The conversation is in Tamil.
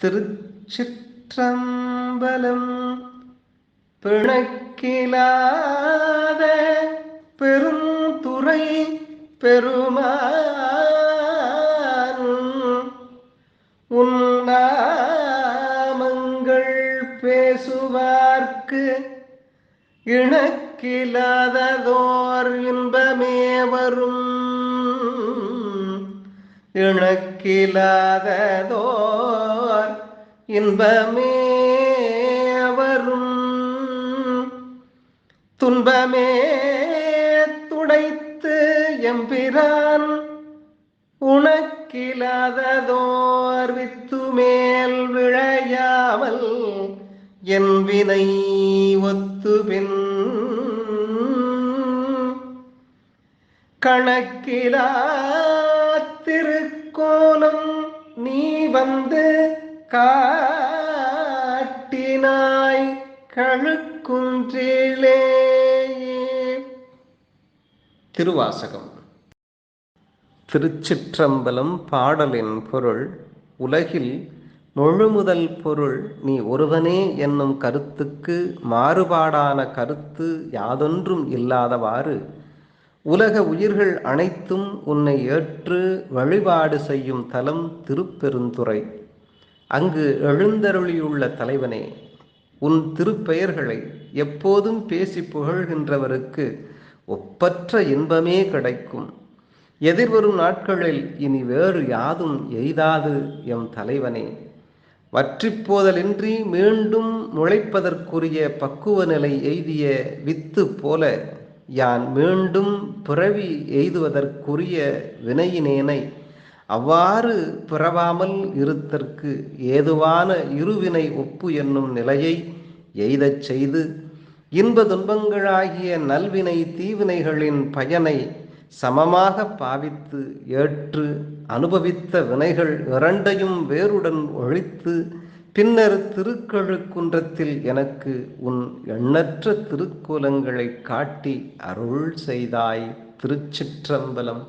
திருச்சிற்றம்பலம் பிணக்கிலாத பெருந்துறை பெருமான். உன்னாமங்கள் பேசுவார்க்கு இணக்கிலாததோர் இன்பமே வரும். இணக்கிலாததோர் இன்பமே அவரும். துன்பமே துடைத்து எம்பிரான் உனக்கிலாததோர் வித்துமேல் விழையாமல் என் வினை ஒத்துபின். கணக்கிலா வந்து காட்டினாய் கழுக்குன்றிலே. திருவாசகம். திருச்சிற்றம்பலம் பாடலின் பொருள் உலகில் முழுமுதல் பொருள் நீ ஒருவனே என்னும் கருத்துக்கு மாறுபாடான கருத்து யாதொன்றும் இல்லாதவாறு உலக உயிர்கள் அனைத்தும் உன்னை ஏற்று வழிபாடு செய்யும் தலம் திருப்பெருந்துறை. அங்கு எழுந்தருளியுள்ள தலைவனே உன் திருப்பெயர்களை எப்போதும் பேசி புகழ்கின்றவருக்கு ஒப்பற்ற இன்பமே கிடைக்கும். எதிர்வரும் நாட்களில் இனி வேறு யாதும் எய்தாது எம் தலைவனே. வற்றிப்போதலின்றி மீண்டும் முளைப்பதற்குரிய பக்குவ நிலை எய்திய வித்து போல யான் மீண்டும் பிறவி எய்துவதற்குரிய வினையினேனை அவ்வாறு பிறவாமல் இருத்தற்கு ஏதுவான இருவினை ஒப்பு என்னும் நிலையை எய்தச் செய்து இன்ப துன்பங்களாகிய நல்வினை தீவினைகளின் பயனை சமமாக பாவித்து ஏற்று அனுபவித்த வினைகள் இரண்டையும் வேறுடன் ஒழித்து பின்னர் திருக்கழுக்குன்றத்தில் எனக்கு உன் எண்ணற்ற திருக்கோலங்களை காட்டி அருள் செய்தாய் திருச்சிற்றம்பலம்.